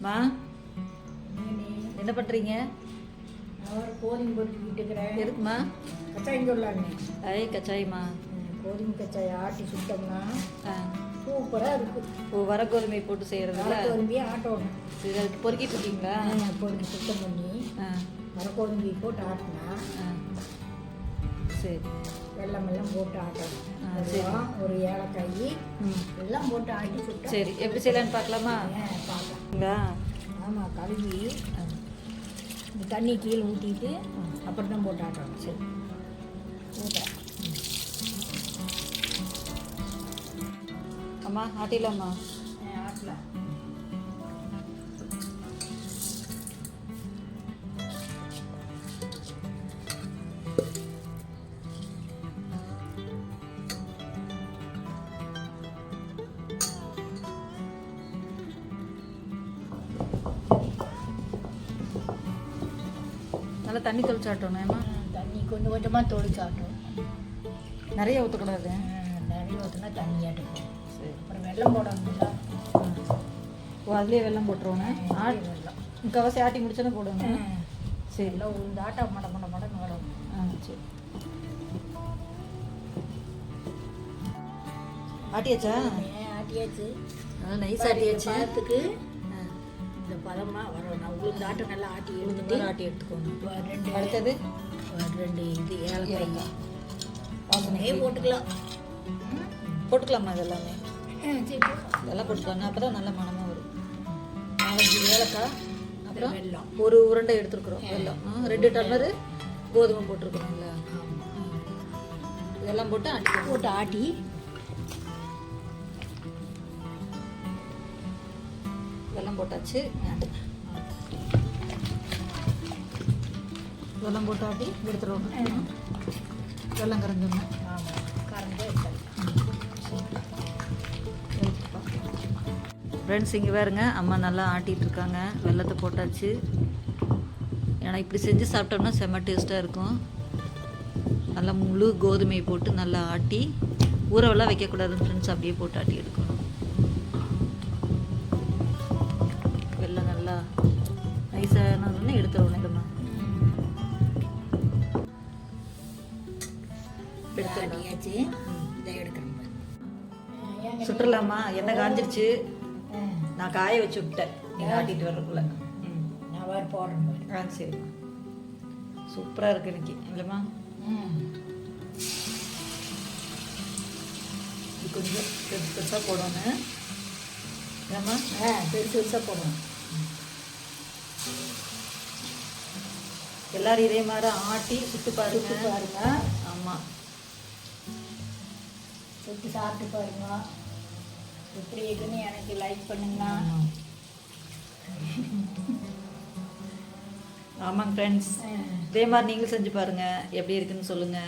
மா என்ன பண்ணுறீங்க அவர் கோதுமை எதுக்குமா? கச்சாயம் சொல்லாங்க ஐ கச்சாயம்மா கோதுமை கச்சாயம் ஆட்டி சுட்டோம்னா சூப்பராக இருக்கும் ஓ வர கோதுமை போட்டு செய்கிறதுல கோதுமையே ஆட்டணும் சரி அதுக்கு பொறுக்கிட்டு இருக்கீங்களா? கோதுமை சுத்தம் பண்ணி ஆ மரக்கோதுமையை போட்டு ஆட்டினா சரி. வெள்ளம் எல்லாம் போட்டு ஆட்டணும். ஒரு ஏலக்காய் எல்லாம் போட்டு ஆட்டி சுட்டா சரி எப்படி செய்யலான்னு பார்க்கலாமா? பார்க்கலாம். ஆமாம் கழுவி தண்ணி கீழே ஊற்றிட்டு அப்புறம் தான் போட்டு ஆட்டணும். சரி. ஊற்றுறேன் அம்மா ஆட்டிடலாமா? ஆட்டலாம். நல்லா தண்ணி தெளிச்சாட்டணும் ஏமா தண்ணி கொஞ்சம் கொஞ்சமாக தொளிச்சாட்டும். நிறைய ஊற்றக்கூடாது நிறைய ஊற்றினா தண்ணி ஆட்டும் சரி. அப்புறம் வெள்ளம் போடணும்ல ஓ அதுலேயே வெள்ளம் போட்டுருவோண்ணே ஆட் வெள்ளம் முக்கால்வாசி ஆட்டி முடிச்சோன்னே போடுங்க சரி. எல்லாம் உளுந்து ஆட்டா மட மட மடன்னு வரும். ஆ சரி. ஆட்டியாச்சா? ஆட்டியாச்சு. நல்லா நைஸ் ஆட்டியாச்சு. பழத்துக்கு ஆ இந்த பதமாக வரும் நான் உளுந்து ஆட்டம் நல்லா ஆட்டி எடுத்துட்டு ஆட்டி எடுத்துக்கோங்க. இப்போ ரெண்டு அடுத்தது? ரெண்டு இது ஏலக்காய். வாசனையே போட்டுக்கலாம். போட்டுக்கலாமா இது எல்லாமே ஆ, சரி போட்டுக்கலாம். இதெல்லாம் போட்டுக்கலாங்க அப்போ தான் நல்ல மணமாக வரும். நாலஞ்சு ஏலக்காய் அப்புறம் வெல்லம். ஒரு உருண்டை எடுத்துருக்குறோம் வெல்லம். ரெண்டு டம்ளரு கோதுமை போட்டிருக்கிறோம்ல. இதெல்லாம் போட்டு ஆட்டிக்கணும் போட்டு ஆட்டி வெல்லம் போட்டாச்சு. வெல்லம் போட்டு ஆட்டி எடுத்துருவோம். வெள்ளம் கரைஞ்சிடணும். ஆமாம் ஃப்ரெண்ட்ஸ் இங்கே பாருங்க. அம்மா நல்லா ஆட்டிகிட்டு இருக்காங்க. வெள்ளத்தை போட்டாச்சு. ஏன்னா இப்படி செஞ்சு சாப்பிட்டோம்னா செம்ம டேஸ்ட்டாக இருக்கும். நல்லா முழு கோதுமையை போட்டு நல்லா ஆட்டி ஊறவெல்லாம் வைக்கக்கூடாது ஃப்ரெண்ட்ஸ் அப்படியே போட்டு ஆட்டி எடுக்கணும். எடுத்துடணும் இதம்மா எடுத்துடலாம். ஆட்டியாச்சு இதை எடுக்கிறேன். ஏங்க சுற்றலாமா? எண்ணெய் காஞ்சிருச்சு? நான் காய வச்சு விட்டேன். நீங்கள் ஆட்டிட்டு வர்றதுக்குள்ள. நான் வேறு போடுறேன் ஆ சரி. சூப்பராக இருக்கு இன்னைக்கு இல்லைம்மா? கொஞ்சம் பெருசு பெருசாக போடணும். ஏம்மா ஆ பெருசு பெருசாக போடணும். எல்லாரும் இதே மாதிரி ஆட்டி சுட்டு பாருங்க. பாருங்க. ஆமாம் சுட்டு சாப்பிட்டு பாருங்க. எப்படி இருக்குன்னு எனக்கு லைக் பண்ணுங்கண்ணா ஆமாங்க ஃப்ரெண்ட்ஸ் இதே மாதிரி நீங்களும் செஞ்சு பாருங்க. எப்படி இருக்குன்னு சொல்லுங்க.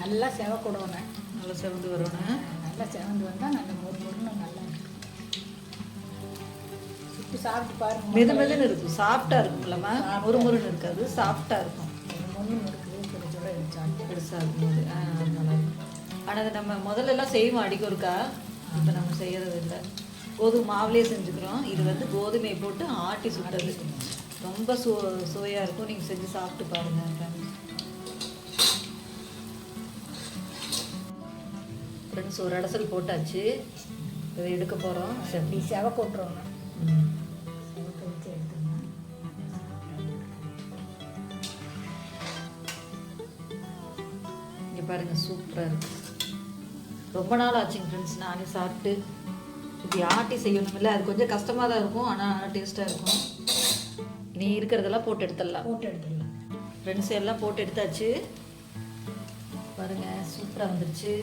நல்லா செவக்கூடணும் நல்லா செவந்து வரணும் நல்லா செவந்து வந்தால் நல்ல மொறு மொறுன்னு நல்லா இருக்கும். சுட்டு சாப்பிட்டு பாருங்க. மெது மெதுன்னு இருக்கும். சாஃப்டாக இருக்கும்லம்மா. ஒரு முருன்னு இருக்காது. சாஃப்டாக இருக்கும். ஒன்று இருக்குது. எடுத்து பெருசாக இருக்கும்போது நல்லா இருக்கும். ஆனால் அது நம்ம முதல்ல எல்லாம் செய்வோம். அடிக்க ஒருக்கா இப்போ நம்ம செய்யறது இல்லை கோதுமை மாவுலேயே செஞ்சுக்கிறோம். இது வந்து கோதுமை போட்டு ஆட்டி சுட்டது. ரொம்ப சு சுவையாக இருக்கும். நீங்கள் செஞ்சு சாப்பிட்டு பாருங்க. ஃப்ரெண்ட்ஸ் ஒரு அடசல் போட்டாச்சு. இதை எடுக்க போகிறோம் இப்படி செவக்க விட்ருவோங்க ம். செவக்க வச்சு எடுத்துங்க இங்கே பாருங்க சூப்பராக இருக்கு. ரொம்ப நாள் ஆச்சுங்க ஃப்ரெண்ட்ஸ் நானே சாப்பிட்டு. இப்படி ஆட்டி செய்யணுமில்ல அது கொஞ்சம் கஷ்டமாக தான் இருக்கும் ஆனால் டேஸ்ட்டாக இருக்கும். இனி இருக்கிறதெல்லாம் போட்டு எடுத்துடலாம். போட்டு எடுத்துடலாம். ஃப்ரெண்ட்ஸ் எல்லாம் போட்டு எடுத்தாச்சு. பாருங்க சூப்பராக வந்துருச்சு.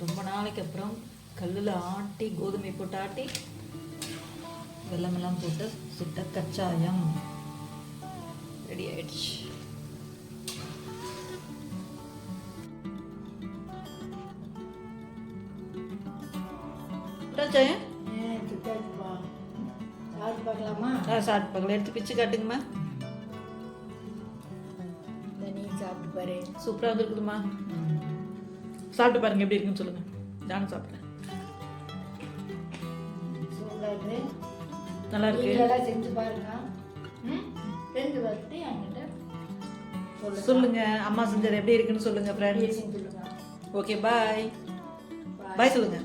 ரொம்ப நாளைக்கு அப்புறம் கல்லில் ஆட்டி கோதுமை போட்டு ஆட்டி வெல்லமெல்லாம் போட்டு சுட்ட கச்சாயம் ரெடி ஆயிடுச்சு. சாப்பிட்டு பார்க்கலாமா? எடுத்து பிச்சு காட்டுங்கம்மா. சாப்பிட்டு பாரு. சூப்பராக வந்துருக்குதுமா சாப்பிட்டு பாருங்க எப்படி இருக்குன்னு சொல்லுங்க. நானும் சாப்பிட்றேன். நல்லா இருக்கு. செஞ்சு பாருங்க. ம்? செஞ்சு பார்த்துட்டு என்கிட்ட சொல்லுங்க. அம்மா செஞ்சது எப்படி இருக்குன்னு சொல்லுங்க ஃப்ரெண்ட்ஸ் ஓகே பாய் பாய் சொல்லுங்க.